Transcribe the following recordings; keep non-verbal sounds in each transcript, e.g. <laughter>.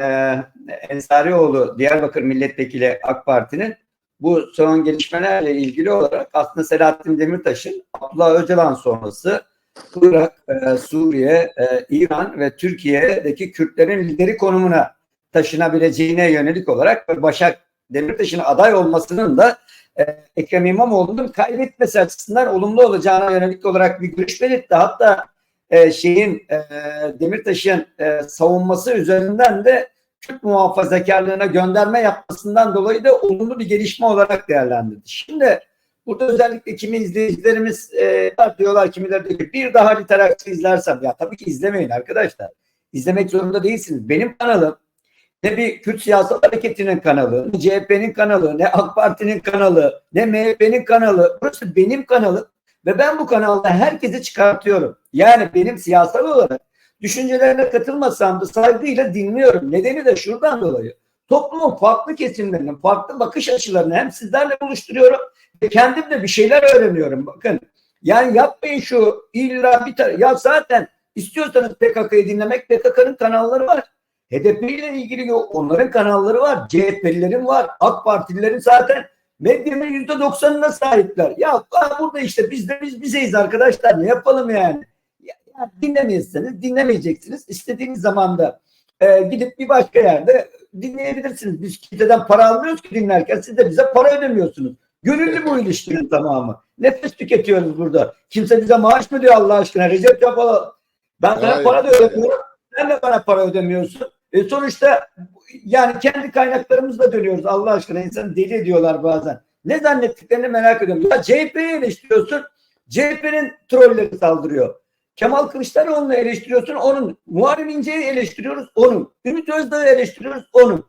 e, Ensarioğlu Diyarbakır Milletvekili AK Parti'nin bu son gelişmelerle ilgili olarak aslında Selahattin Demirtaş'ın Abdullah Öcalan sonrası Irak, e, Suriye, e, İran ve Türkiye'deki Kürtlerin lideri konumuna taşınabileceğine yönelik olarak Başak Demirtaş'ın aday olmasının da e, Ekrem İmamoğlu'nun kaybetmesi açısından olumlu olacağına yönelik olarak bir görüş belirtti. Hatta e, şeyin e, Demirtaş'ın e, savunması üzerinden de Kürt muhafazakarlığına gönderme yapmasından dolayı da olumlu bir gelişme olarak değerlendirdi. Şimdi burada özellikle kimi izleyicilerimiz e, diyorlar kimileri diyor ki bir daha literatür izlersem ya tabii ki izlemeyin arkadaşlar. İzlemek zorunda değilsiniz. Benim kanalım ne bir Kürt siyasal hareketinin kanalı, ne CHP'nin kanalı, ne AK Parti'nin kanalı, ne MHP'nin kanalı. Burası benim kanalım ve ben bu kanalda herkesi çıkartıyorum. Yani benim siyasal olarak düşüncelerine katılmasam da saygıyla dinliyorum. Nedeni de şuradan dolayı. Toplumun farklı kesimlerinin farklı bakış açılarını hem sizlerle buluşturuyorum ve kendim de bir şeyler öğreniyorum. Bakın yani yapmayın şu illa bir tane. Ya zaten istiyorsanız PKK'yı dinlemek PKK'nın kanalları var. HDP ile ilgili onların kanalları var. CHP'lilerin var. AK Partililerin zaten medyanın yüzde doksanına sahipler. Ya burada işte biz de biz bizeyiz arkadaşlar. Ne yapalım yani? Ya, ya dinlemeyesiniz, dinlemeyeceksiniz. İstediğiniz zaman da e, gidip bir başka yerde dinleyebilirsiniz. Biz kimseden para almıyoruz ki dinlerken. Siz de bize para ödemiyorsunuz. Gönüllü bu ilişkinin tamamı. Nefes tüketiyoruz burada. Kimse bize maaş mı diyor Allah aşkına? Recep Yapala. Ben sana Hayır. para da ödemiyorum. Sen de bana para ödemiyorsun. E sonuçta yani kendi kaynaklarımızla dönüyoruz Allah aşkına. insanı deli ediyorlar bazen. Ne zannettiklerini merak ediyorum. Ya CHP'yi eleştiriyorsun. CHP'nin trolleri saldırıyor. Kemal Kılıçdaroğlu'nu eleştiriyorsun onun. Muharrem İnce'yi eleştiriyoruz onun. Ümit Özdağ'ı eleştiriyoruz onun.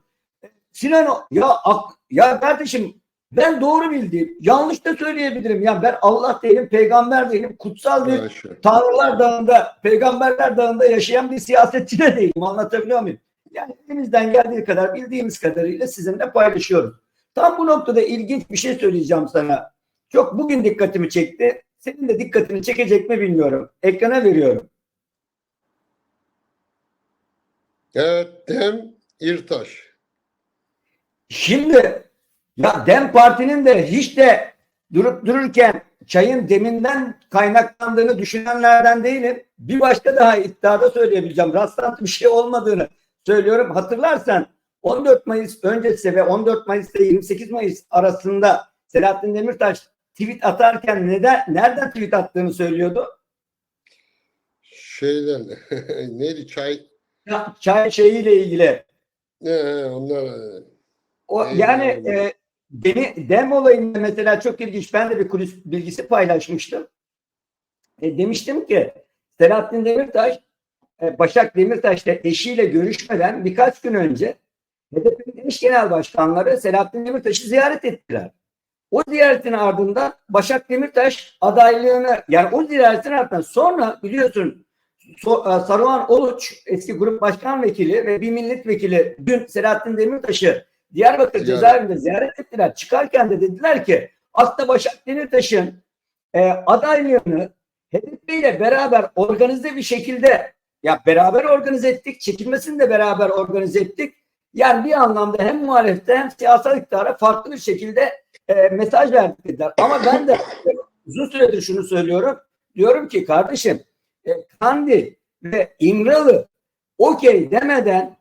Sinan O- ya ak- ya kardeşim ben doğru bildiğim yanlış da söyleyebilirim. Ya ben Allah değilim, peygamber değilim, kutsal bir Haşa. Tanrılar Dağı'nda, Peygamberler Dağı'nda yaşayan bir siyasetçi de değilim. Anlatabiliyor muyum? Yani elimizden geldiği kadar bildiğimiz kadarıyla sizinle paylaşıyoruz. Tam bu noktada ilginç bir şey söyleyeceğim sana. Çok bugün dikkatimi çekti. Senin de dikkatini çekecek mi bilmiyorum. Ekrana veriyorum. Evet, Dem İrtaş. Şimdi ya Dem Parti'nin de hiç de durup dururken çayın deminden kaynaklandığını düşünenlerden değilim. Bir başka daha iddiada söyleyebileceğim. Rastlantı bir şey olmadığını söylüyorum. Hatırlarsan 14 Mayıs öncesi ve 14 Mayıs ile 28 Mayıs arasında Selahattin Demirtaş tweet atarken neden nereden tweet attığını söylüyordu. Şeyden <laughs> neydi çay? Ya, çay şeyiyle ilgili. Ne onlar O Eyvallah. yani e, beni dem olayında mesela çok ilginç. Ben de bir kulis bilgisi paylaşmıştım. E, demiştim ki Selahattin Demirtaş e, Başak Demirtaş'la eşiyle görüşmeden birkaç gün önce HDP'nin eş genel başkanları Selahattin Demirtaş'ı ziyaret ettiler. O ziyaretin ardından Başak Demirtaş adaylığını yani o ziyaretin ardından sonra biliyorsun e, Saruhan Oluç eski grup başkan vekili ve bir milletvekili dün Selahattin Demirtaş'ı Diyarbakır Ziyaret. cezaevinde ziyaret ettiler. Çıkarken de dediler ki aslında Başak Demirtaş'ın e, adaylığını HDP ile beraber organize bir şekilde ya beraber organize ettik. Çekilmesini de beraber organize ettik. Yani bir anlamda hem muhalefete hem siyasal iktidara farklı bir şekilde e, mesaj verdik dediler. Ama ben de <laughs> uzun süredir şunu söylüyorum. Diyorum ki kardeşim e, Kandil ve İmralı okey demeden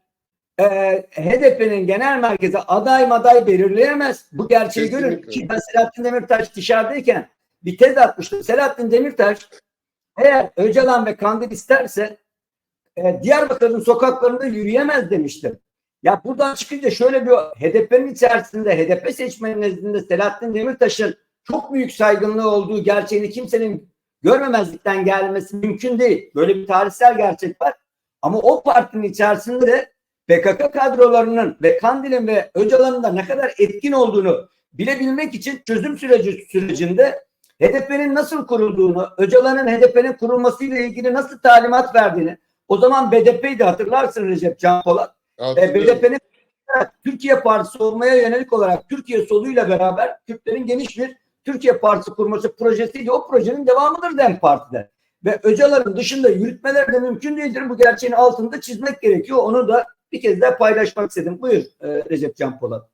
e, HDP'nin genel merkezi aday maday belirleyemez. Bu gerçeği görün Kesinlikle. ki ben Selahattin Demirtaş dışarıdayken bir tez atmıştım. Selahattin Demirtaş eğer Öcalan ve Kandil isterse Diyarbakır'ın sokaklarında yürüyemez demiştim. Ya buradan çıkınca şöyle bir HDP'nin içerisinde HDP seçmenin nezdinde Selahattin Demirtaş'ın çok büyük saygınlığı olduğu gerçeğini kimsenin görmemezlikten gelmesi mümkün değil. Böyle bir tarihsel gerçek var. Ama o partinin içerisinde de PKK kadrolarının ve Kandil'in ve Öcalan'ın da ne kadar etkin olduğunu bilebilmek için çözüm süreci sürecinde HDP'nin nasıl kurulduğunu, Öcalan'ın HDP'nin kurulmasıyla ilgili nasıl talimat verdiğini, o zaman BDP'ydi hatırlarsın Recep Can Polat. E. BDP'nin Türkiye Partisi olmaya yönelik olarak Türkiye soluyla beraber Türklerin geniş bir Türkiye Partisi kurması projesiydi. O projenin devamıdır DEM Parti'de. Ve Öcalan'ın dışında yürütmeler de mümkün değildir. Bu gerçeğin altında çizmek gerekiyor. Onu da bir kez daha paylaşmak istedim. Buyur e, Recep Can Polat.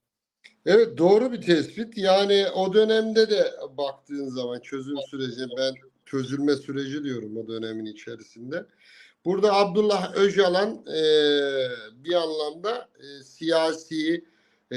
Evet doğru bir tespit. Yani o dönemde de baktığın zaman çözüm süreci ben çözülme süreci diyorum o dönemin içerisinde. Burada Abdullah Öcalan e, bir anlamda e, siyasi e,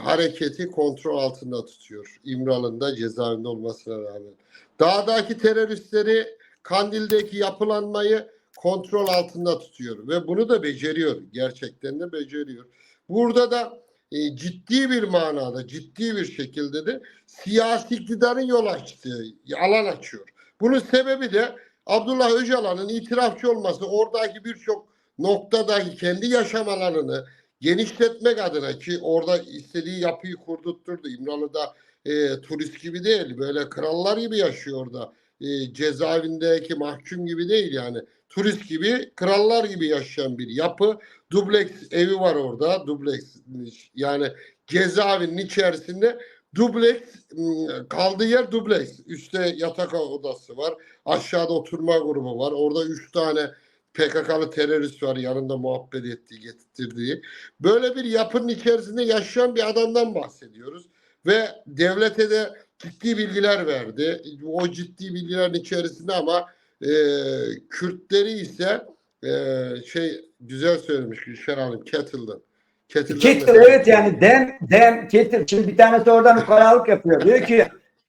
hareketi kontrol altında tutuyor. İmralı'nda cezaevinde olmasına rağmen. Dağdaki teröristleri Kandil'deki yapılanmayı kontrol altında tutuyor ve bunu da beceriyor. Gerçekten de beceriyor. Burada da e, ciddi bir manada, ciddi bir şekilde de siyasi iktidarın yol açtığı, alan açıyor. Bunun sebebi de Abdullah Öcalan'ın itirafçı olması, oradaki birçok noktadaki kendi yaşam alanını genişletmek adına ki orada istediği yapıyı kurdurtturdu. İmralı'da e, turist gibi değil, böyle krallar gibi yaşıyor orada. E, cezaevindeki mahkum gibi değil yani. Turist gibi, krallar gibi yaşayan bir yapı. Dubleks evi var orada. Dubleks yani cezaevinin içerisinde dubleks ım, kaldığı yer dubleks. Üstte yatak odası var. Aşağıda oturma grubu var. Orada üç tane PKK'lı terörist var yanında muhabbet ettiği, getirdiği. Böyle bir yapının içerisinde yaşayan bir adamdan bahsediyoruz. Ve devlete de ciddi bilgiler verdi. O ciddi bilgilerin içerisinde ama e, Kürtleri ise e, şey güzel söylemiş Gülşen Hanım Kettle'dan. Kettle mesela- evet yani dem, dem, kettle. Şimdi bir tanesi oradan ukalalık yapıyor. Diyor ki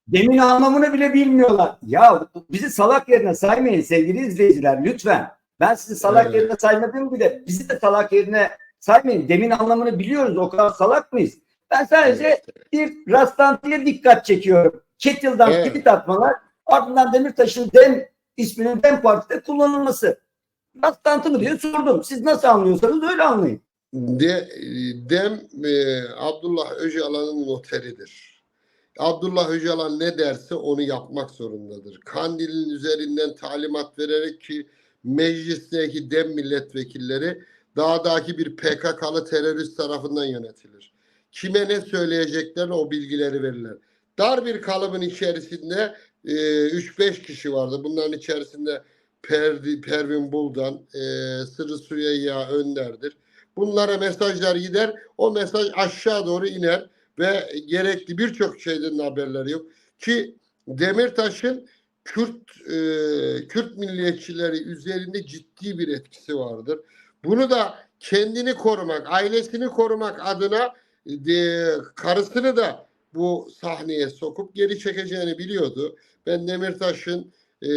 demin anlamını bile bilmiyorlar. Ya bizi salak yerine saymayın sevgili izleyiciler lütfen. Ben sizi salak Evet. yerine saymadım bile. Bizi de salak yerine saymayın. Demin anlamını biliyoruz. O kadar salak mıyız? Ben sadece bir rastlantıya dikkat çekiyorum. Kettle'dan Evet. tweet atmalar ardından Demirtaş'ın dem isminin dem partide kullanılması. Rastlantı mı diye sordum. Siz nasıl anlıyorsanız öyle anlayın. De, Dem e, Abdullah Öcalan'ın noteridir. Abdullah Öcalan ne derse onu yapmak zorundadır. Kandil'in üzerinden talimat vererek ki meclisteki Dem milletvekilleri dağdaki bir PKK'lı terörist tarafından yönetilir. Kime ne söyleyeceklerini o bilgileri verirler. Dar bir kalıbın içerisinde e, 3-5 kişi vardı. Bunların içerisinde Perdi, Pervin Buldan, e, Sırrı Süreyya Önder'dir. Bunlara mesajlar gider. O mesaj aşağı doğru iner ve gerekli birçok şeyden haberleri yok. Ki Demirtaş'ın Kürt e, Kürt milliyetçileri üzerinde ciddi bir etkisi vardır. Bunu da kendini korumak, ailesini korumak adına de, karısını da bu sahneye sokup geri çekeceğini biliyordu. Ben Demirtaş'ın e,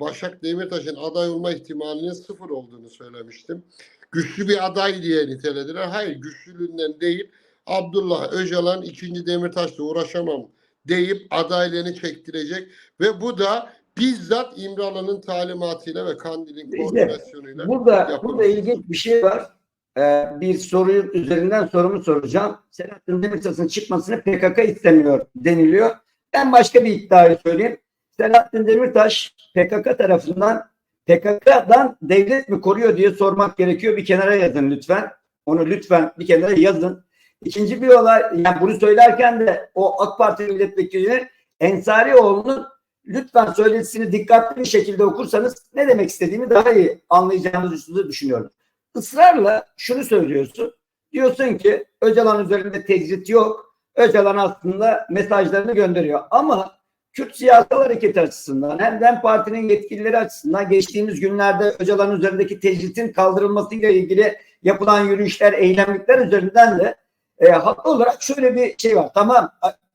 Başak Demirtaş'ın aday olma ihtimalinin sıfır olduğunu söylemiştim güçlü bir aday diye nitelediler. Hayır güçlülüğünden değil. Abdullah Öcalan ikinci Demirtaş'la uğraşamam deyip adaylığını çektirecek ve bu da bizzat İmralı'nın talimatıyla ve Kandil'in İşte koordinasyonuyla Burada yapılmış. burada ilginç bir şey var. Ee, bir soruyu üzerinden sorumu soracağım. Selahattin Demirtaş'ın çıkmasını PKK istemiyor deniliyor. Ben başka bir iddiayı söyleyeyim. Selahattin Demirtaş PKK tarafından PKK'dan devlet mi koruyor diye sormak gerekiyor. Bir kenara yazın lütfen. Onu lütfen bir kenara yazın. İkinci bir olay, yani bunu söylerken de o AK Parti milletvekilinin Ensarioğlu'nun lütfen söyletisini dikkatli bir şekilde okursanız ne demek istediğimi daha iyi anlayacağınızı düşünüyorum. Israrla şunu söylüyorsun. Diyorsun ki Öcalan üzerinde tecrit yok. Öcalan aslında mesajlarını gönderiyor. Ama Kürt siyasal hareket açısından hem DEM Parti'nin yetkilileri açısından geçtiğimiz günlerde Öcalan üzerindeki tecritin kaldırılmasıyla ilgili yapılan yürüyüşler, eylemlikler üzerinden de e, haklı olarak şöyle bir şey var. Tamam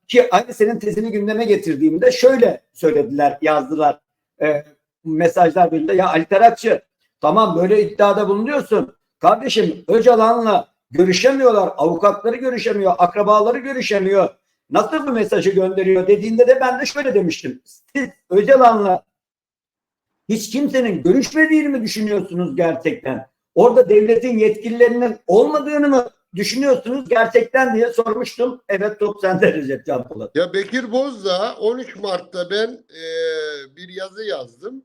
ki aynı senin tezini gündeme getirdiğimde şöyle söylediler, yazdılar e, mesajlar birinde. Ya Ali Tarakçı tamam böyle iddiada bulunuyorsun. Kardeşim Öcalan'la görüşemiyorlar. Avukatları görüşemiyor. Akrabaları görüşemiyor. Nasıl bu mesajı gönderiyor dediğinde de ben de şöyle demiştim. Siz Öcalan'la hiç kimsenin görüşmediğini mi düşünüyorsunuz gerçekten? Orada devletin yetkililerinin olmadığını mı düşünüyorsunuz gerçekten diye sormuştum. Evet top sende Recep Can Polat. Ya Bekir Bozdağ 13 Mart'ta ben e, bir yazı yazdım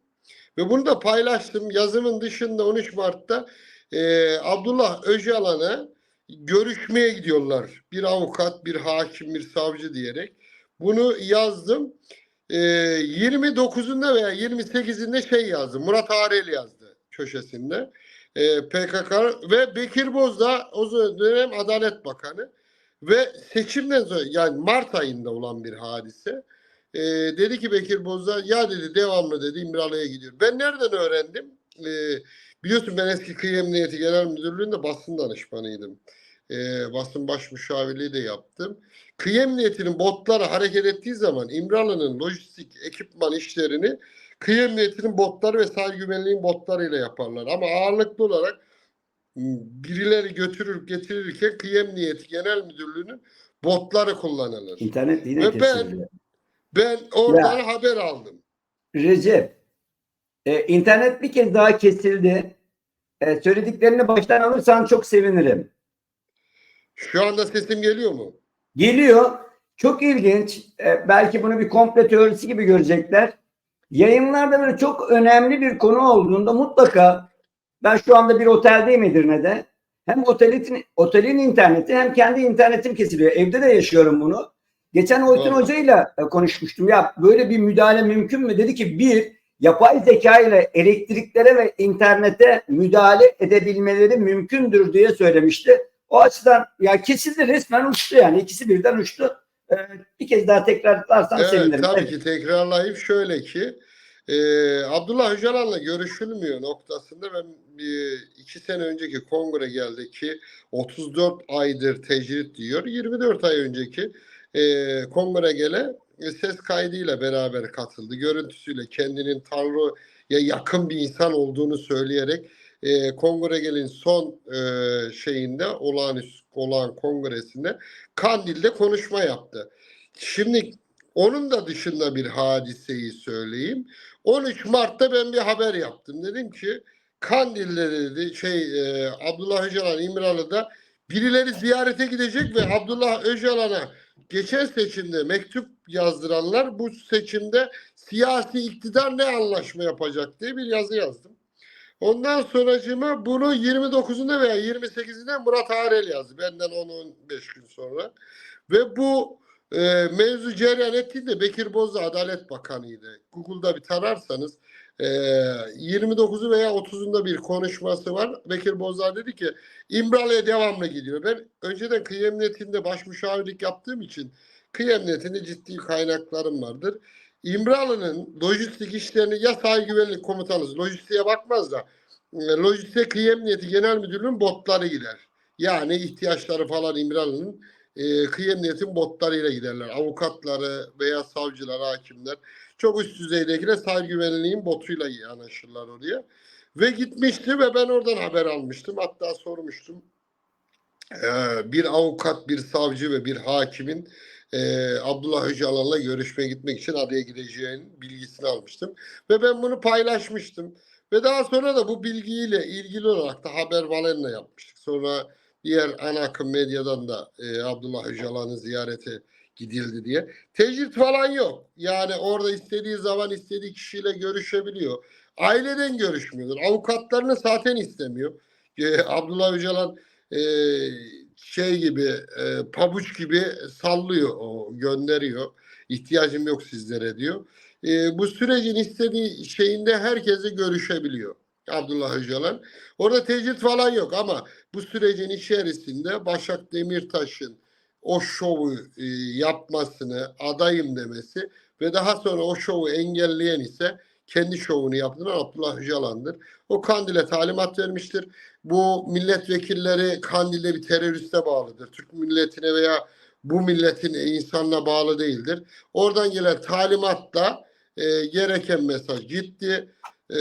ve bunu da paylaştım. Yazımın dışında 13 Mart'ta e, Abdullah Öcalan'a görüşmeye gidiyorlar. Bir avukat, bir hakim, bir savcı diyerek. Bunu yazdım. E, 29'unda veya 28'inde şey yazdım. Murat Arel yazdı köşesinde. e, PKK ve Bekir Bozdağ o dönem Adalet Bakanı ve seçimden sonra yani Mart ayında olan bir hadise. E, dedi ki Bekir Bozdağ ya dedi devamlı dedi İmralı'ya gidiyor. Ben nereden öğrendim? E, biliyorsun ben eski Kıyı Emniyeti Genel Müdürlüğü'nde basın danışmanıydım. E, basın baş müşavirliği de yaptım. Kıyı Emniyeti'nin botları hareket ettiği zaman İmralı'nın lojistik ekipman işlerini Kıyı Emniyeti'nin botları ve sahil güvenliğin botlarıyla yaparlar. Ama ağırlıklı olarak birileri götürür getirirken Kıyı Emniyeti Genel Müdürlüğü'nün botları kullanılır. İnternet yine Ve ben- kesildi. Ben oradan haber aldım. Recep, e, internet bir kez daha kesildi. E, söylediklerini baştan alırsan çok sevinirim. Şu anda sesim geliyor mu? Geliyor. Çok ilginç. E, belki bunu bir komple teorisi gibi görecekler. Yayınlarda böyle çok önemli bir konu olduğunda mutlaka ben şu anda bir oteldeyim Edirne'de. Hem otelin, otelin interneti hem kendi internetim kesiliyor. Evde de yaşıyorum bunu. Geçen Oytun Doğru. Hoca'yla e, konuşmuştum. Ya böyle bir müdahale mümkün mü? Dedi ki bir, yapay zeka ile elektriklere ve internete müdahale edebilmeleri mümkündür diye söylemişti. O açıdan ya kesildi resmen uçtu yani. ikisi birden uçtu. Ee, bir kez daha tekrarlarsan Evet sevinirim. tabii Evet. ki tekrarlayayım şöyle ki e, Abdullah Öcalan'la görüşülmüyor noktasında ben e, iki sene önceki kongre geldi ki 34 aydır tecrit diyor 24 ay önceki e, kongre gele e, ses kaydıyla beraber katıldı görüntüsüyle kendinin Tanrı'ya yakın bir insan olduğunu söyleyerek e, kongre gelin son e, şeyinde olağanüstü olan kongresinde Kandil'de konuşma yaptı. Şimdi onun da dışında bir hadiseyi söyleyeyim. 13 Mart'ta ben bir haber yaptım. Dedim ki Kandil'de dedi şey e, Abdullah Öcalan İmralı'da birileri ziyarete gidecek ve Abdullah Öcalan'a geçen seçimde mektup yazdıranlar bu seçimde siyasi iktidar ne anlaşma yapacak diye bir yazı yazdım. Ondan sonracıma bunu 29'unda veya 28'inde Murat Arel yazdı. Benden 10-15 gün sonra. Ve bu e, mevzu cereyan ettiğinde Bekir Bozdağ Adalet Bakanı'ydı. Google'da bir tararsanız e, 29'u veya 30'unda bir konuşması var. Bekir Bozdağ dedi ki İmralı'ya devamlı gidiyor. Ben önceden kıyı emniyetinde baş müşavirlik yaptığım için kıyı ciddi kaynaklarım vardır. İmralı'nın lojistik işlerini ya sahil güvenlik komutanı lojistiğe bakmaz da e, lojistik kıyı emniyeti genel müdürlüğünün botları gider. Yani ihtiyaçları falan İmralı'nın e, kıyı emniyetin botlarıyla giderler. Avukatları veya savcılar, hakimler çok üst düzeydekiler sahil güvenliğin botuyla yanaşırlar oraya. Ve gitmişti ve ben oradan haber almıştım. Hatta sormuştum. Ee, bir avukat, bir savcı ve bir hakimin e, Abdullah Öcalan'la görüşmeye gitmek için adaya gideceğinin bilgisini almıştım. Ve ben bunu paylaşmıştım. Ve daha sonra da bu bilgiyle ilgili olarak da haber balenle yapmıştık. Sonra diğer ana akım medyadan da e, Abdullah Öcalan'ı ziyarete gidildi diye. Tecrit falan yok. Yani orada istediği zaman istediği kişiyle görüşebiliyor. Aileden görüşmüyordur. Avukatlarını zaten istemiyor. E, Abdullah Öcalan e, şey gibi e, pabuç gibi sallıyor o gönderiyor. İhtiyacım yok sizlere diyor. E, bu sürecin istediği şeyinde herkese görüşebiliyor. Abdullah Öcalan. Orada tecrit falan yok ama bu sürecin içerisinde Başak Demirtaş'ın o şovu e, yapmasını, adayım demesi ve daha sonra o şovu engelleyen ise kendi şovunu yaptıran Abdullah Öcalan'dır. O Kandil'e talimat vermiştir. Bu milletvekilleri Kandil'de bir teröriste bağlıdır. Türk milletine veya bu milletin insanına bağlı değildir. Oradan gelen talimatla e, gereken mesaj gitti. E,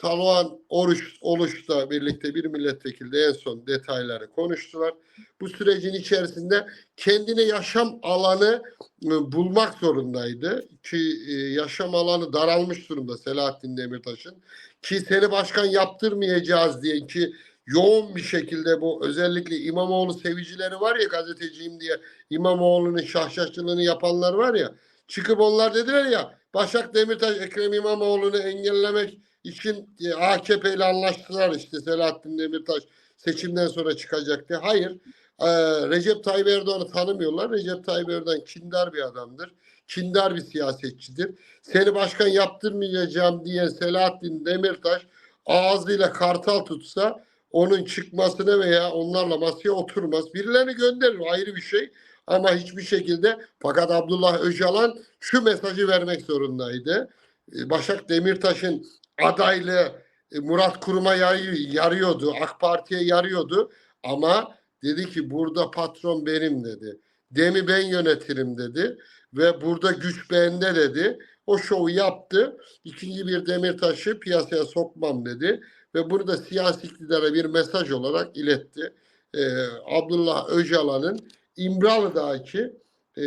Salvan Oruç Oluş'la birlikte bir milletvekili de en son detayları konuştular. Bu sürecin içerisinde kendine yaşam alanı e, bulmak zorundaydı. Ki e, yaşam alanı daralmış durumda Selahattin Demirtaş'ın. Ki seni başkan yaptırmayacağız diye ki yoğun bir şekilde bu özellikle İmamoğlu sevicileri var ya gazeteciyim diye İmamoğlu'nun şahşaşçılığını yapanlar var ya çıkıp onlar dediler ya Başak Demirtaş Ekrem İmamoğlu'nu engellemek için e, AKP ile anlaştılar işte Selahattin Demirtaş seçimden sonra çıkacak diye. Hayır. Ee, Recep Tayyip Erdoğan'ı tanımıyorlar. Recep Tayyip Erdoğan kindar bir adamdır. Kindar bir siyasetçidir. Seni başkan yaptırmayacağım diyen Selahattin Demirtaş ağzıyla kartal tutsa onun çıkmasını veya onlarla masaya oturmaz. Birilerini gönderir ayrı bir şey. Ama hiçbir şekilde fakat Abdullah Öcalan şu mesajı vermek zorundaydı. E, Başak Demirtaş'ın adaylığı e, Murat Kurum'a yarıyordu. AK Parti'ye yarıyordu. Ama dedi ki burada patron benim dedi. Demi ben yönetirim dedi. Ve burada güç bende dedi. O şovu yaptı. İkinci bir Demirtaş'ı piyasaya sokmam dedi. Ve bunu da siyasi iktidara bir mesaj olarak iletti. Ee, Abdullah Öcalan'ın İmralı'daki e,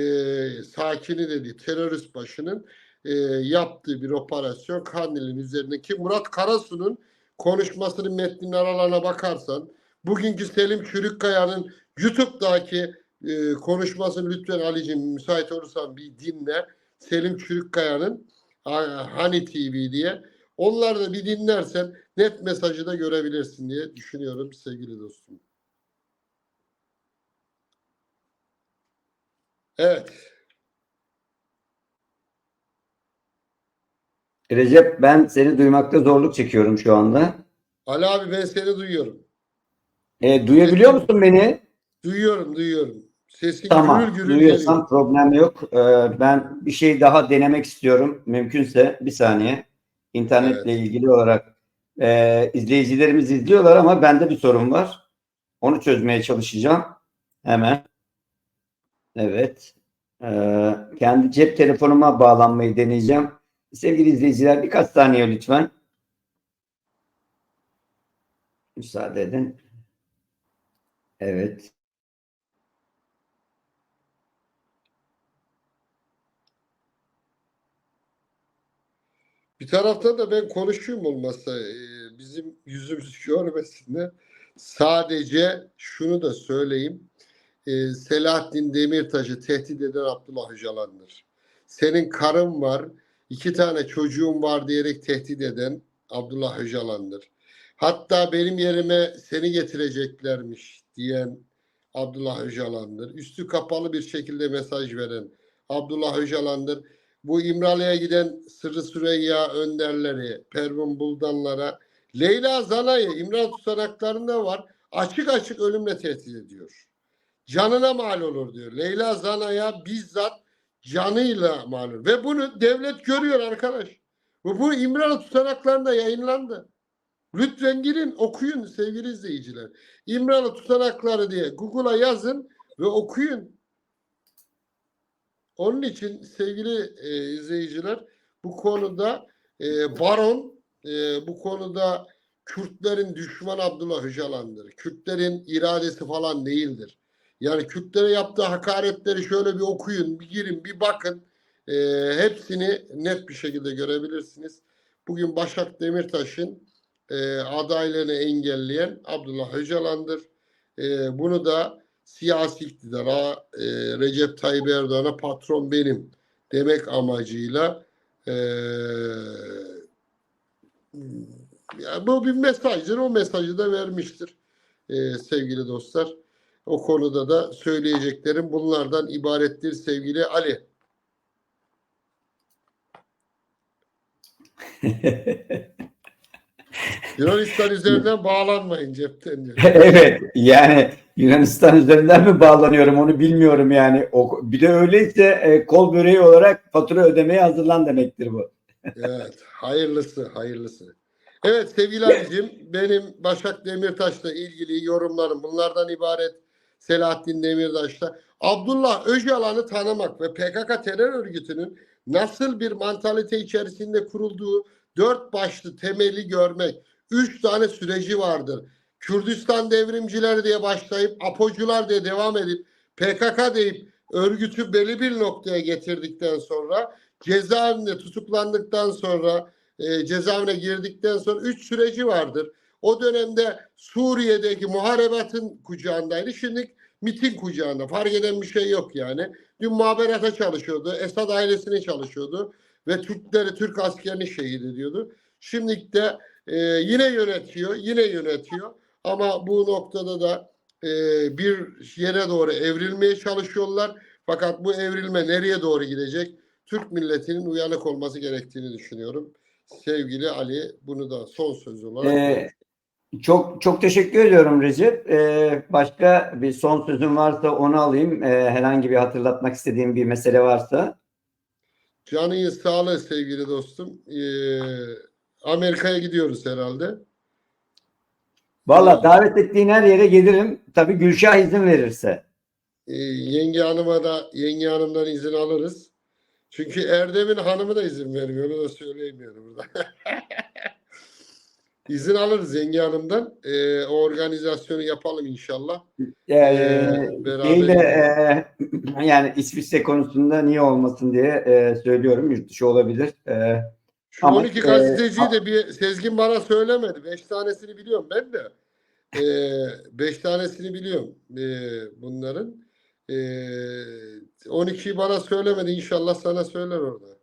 sakini dediği terörist başının e, yaptığı bir operasyon Kandil'in üzerindeki Murat Karasu'nun konuşmasının metninin aralarına bakarsan bugünkü Selim Çürükkaya'nın YouTube'daki e, konuşmasını lütfen Ali'cim müsait olursan bir dinle. Selim Çürükkaya'nın ha- Hani TV diye. Onları da bir dinlersen net mesajı da görebilirsin diye düşünüyorum sevgili dostum. Evet. Recep ben seni duymakta zorluk çekiyorum şu anda. Ali abi ben seni duyuyorum. E, duyabiliyor musun beni? Duyuyorum, duyuyorum. Sesin Tamam. gürül gürül Duyuyorsan geliyor. problem yok. Ee, ben bir şey daha denemek istiyorum. Mümkünse bir saniye. İnternetle ilgili olarak e, izleyicilerimiz izliyorlar ama bende bir sorun var. Onu çözmeye çalışacağım. Hemen. Evet. Ee, kendi cep telefonuma bağlanmayı deneyeceğim. Sevgili izleyiciler birkaç saniye lütfen. Müsaade edin. Evet. Bir taraftan da ben konuşayım olmazsa e, bizim yüzümüzü görmesinler. Sadece şunu da söyleyeyim. E, Selahattin Demirtaş'ı tehdit eden Abdullah Öcalan'dır. Senin karın var, iki tane çocuğun var diyerek tehdit eden Abdullah Öcalan'dır. Hatta benim yerime seni getireceklermiş diyen Abdullah Öcalan'dır. Üstü kapalı bir şekilde mesaj veren Abdullah Öcalan'dır bu İmralı'ya giden Sırrı Süreyya önderleri, Pervin Buldanlara, Leyla Zana'yı İmralı tutanaklarında var. Açık açık ölümle tehdit ediyor. Canına mal olur diyor. Leyla Zana'ya bizzat canıyla mal olur. Ve bunu devlet görüyor arkadaş. Bu, bu İmralı tutanaklarında yayınlandı. Lütfen girin okuyun sevgili izleyiciler. İmralı tutanakları diye Google'a yazın ve okuyun. Onun için sevgili e, izleyiciler bu konuda e, Baron e, bu konuda Kürtlerin düşman Abdullah Öcalan'dır. Kürtlerin iradesi falan değildir. Yani Kürtlere yaptığı hakaretleri şöyle bir okuyun, bir girin, bir bakın. E, hepsini net bir şekilde görebilirsiniz. Bugün Başak Demirtaş'ın e, adaylığını engelleyen Abdullah Öcalan'dır. E, bunu da siyasi iktidara e, Recep Tayyip Erdoğan'a patron benim demek amacıyla e, ya bu bir mesajdır. O mesajı da vermiştir e, sevgili dostlar. O konuda da söyleyeceklerim bunlardan ibarettir sevgili Ali. <laughs> Yunanistan üzerinden bağlanmayın cepten diyor. <laughs> Evet yani Yunanistan üzerinden mi bağlanıyorum onu bilmiyorum yani. O, bir de öyleyse e, kol böreği olarak fatura ödemeye hazırlan demektir bu. Evet, hayırlısı, hayırlısı. Evet sevgili abicim, benim Başak Demirtaş'la ilgili yorumlarım bunlardan ibaret. Selahattin Demirtaş'la. Abdullah Öcalan'ı tanımak ve PKK terör örgütünün nasıl bir mantalite içerisinde kurulduğu dört başlı temeli görmek. Üç tane süreci vardır. Kürdistan devrimciler diye başlayıp apocular diye devam edip PKK deyip örgütü belli bir noktaya getirdikten sonra cezaevinde tutuklandıktan sonra e, cezaevine girdikten sonra üç süreci vardır. O dönemde Suriye'deki muharebatın kucağındaydı. Şimdi MIT'in kucağında. Fark eden bir şey yok yani. Dün muhaberata çalışıyordu. Esad ailesini çalışıyordu. Ve Türkleri, Türk askerini şehit ediyordu. Şimdi de e, yine yönetiyor. Yine yönetiyor. Ama bu noktada da e, bir yere doğru evrilmeye çalışıyorlar. Fakat bu evrilme nereye doğru gidecek? Türk milletinin uyanık olması gerektiğini düşünüyorum. Sevgili Ali bunu da son söz olarak Ee, çok çok teşekkür ediyorum Recep. Ee, başka bir son sözün varsa onu alayım. Ee, herhangi bir hatırlatmak istediğim bir mesele varsa. Canın sağlığı sevgili dostum. Ee, Amerika'ya gidiyoruz herhalde. Valla davet ettiğin her yere gelirim. Tabii Gülşah izin verirse. Ee, yenge hanıma da yenge hanımdan izin alırız. Çünkü Erdem'in hanımı da izin vermiyor. Onu da söyleyemiyorum burada. <laughs> izin alırız yenge hanımdan. Ee, o organizasyonu yapalım inşallah. Ee, beraber- değil de, e, <clears throat> yani İsviçre konusunda niye olmasın diye e, söylüyorum. Yurt dışı olabilir. E, Şu Ama, 12 e, gazeteciyi de bir Sezgin bana söylemedi. 5 tanesini biliyorum ben de. 5 tanesini biliyorum e, bunların. E, 12'yi bana söylemedi. İnşallah sana söyler orada.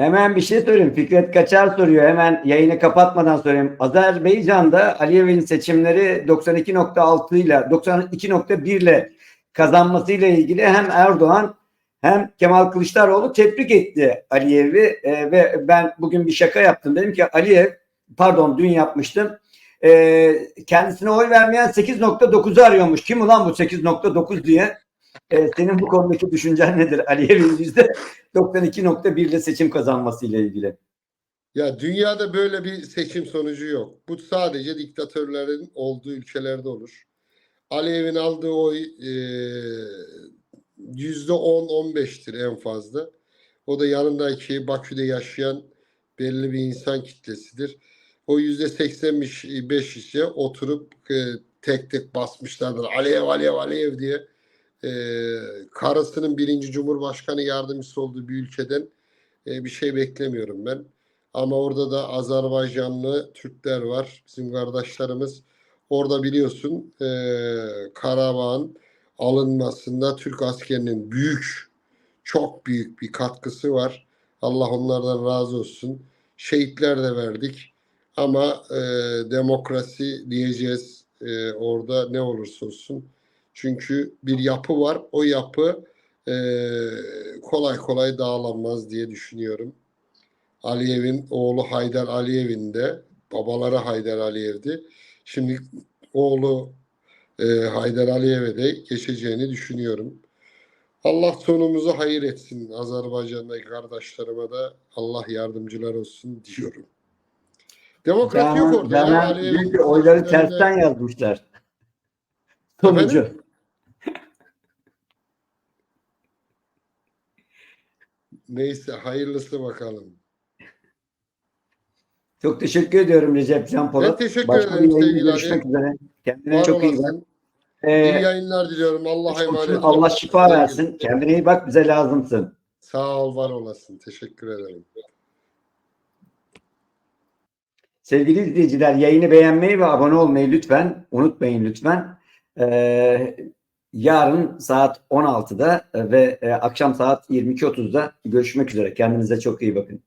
Hemen bir şey söyleyeyim. Fikret Kaçar soruyor. Hemen yayını kapatmadan söyleyeyim. Azerbaycan'da Aliyev'in seçimleri 92.6 ile 92.1 ile kazanmasıyla ilgili hem Erdoğan hem Kemal Kılıçdaroğlu tebrik etti Aliyev'i Ee, ve ben bugün bir şaka yaptım. Dedim ki Aliyev pardon dün yapmıştım. Ee, kendisine oy vermeyen 8.9'u arıyormuş. Kim ulan bu 8.9 diye. Ee, senin bu konudaki düşüncen nedir? Aliyev'in yüzde 92.1 ile seçim kazanması ile ilgili. Ya dünyada böyle bir seçim sonucu yok. Bu sadece diktatörlerin olduğu ülkelerde olur. Aliyev'in aldığı oy e, yüzde 10-15'tir en fazla. O da yanındaki Bakü'de yaşayan belli bir insan kitlesidir. O yüzde 85 ise oturup e, tek tek basmışlardır. Aliyev, Aliyev, Aliyev diye e, karısının birinci cumhurbaşkanı yardımcısı olduğu bir ülkeden e, bir şey beklemiyorum ben. Ama orada da Azerbaycanlı Türkler var. Bizim kardeşlerimiz. Orada biliyorsun e, Karabağ'ın alınmasında Türk askerinin büyük, çok büyük bir katkısı var. Allah onlardan razı olsun. Şehitler de verdik. Ama e, demokrasi diyeceğiz e, orada ne olursa olsun. Çünkü bir yapı var. O yapı e, kolay kolay dağılanmaz diye düşünüyorum. Aliyev'in oğlu Haydar Aliyev'in de babaları Haydar Aliyev'di. Şimdi oğlu e, Haydar Aliyev'e de geçeceğini düşünüyorum. Allah sonumuzu hayır etsin. Azerbaycan'daki kardeşlerime de Allah yardımcılar olsun diyorum. Demokrasi yok orada. ki oyları tersten yazmışlar. Sonucu. Neyse hayırlısı bakalım. Çok teşekkür ediyorum Recep Can Polat. Ben teşekkür Başka ederim sevgili görüşmek üzere. Kendine Var çok iyi bak. Ee, İyi yayınlar diliyorum. Allah'a emanet. Allah şifa Sevgili- versin. Kendine iyi bak. Bize lazımsın. Sağ ol, var olasın. Teşekkür ederim. Sevgili izleyiciler yayını beğenmeyi ve abone olmayı lütfen unutmayın lütfen. Ee, yarın saat 16'da ve e, akşam saat 22.30'da görüşmek üzere. Kendinize çok iyi bakın.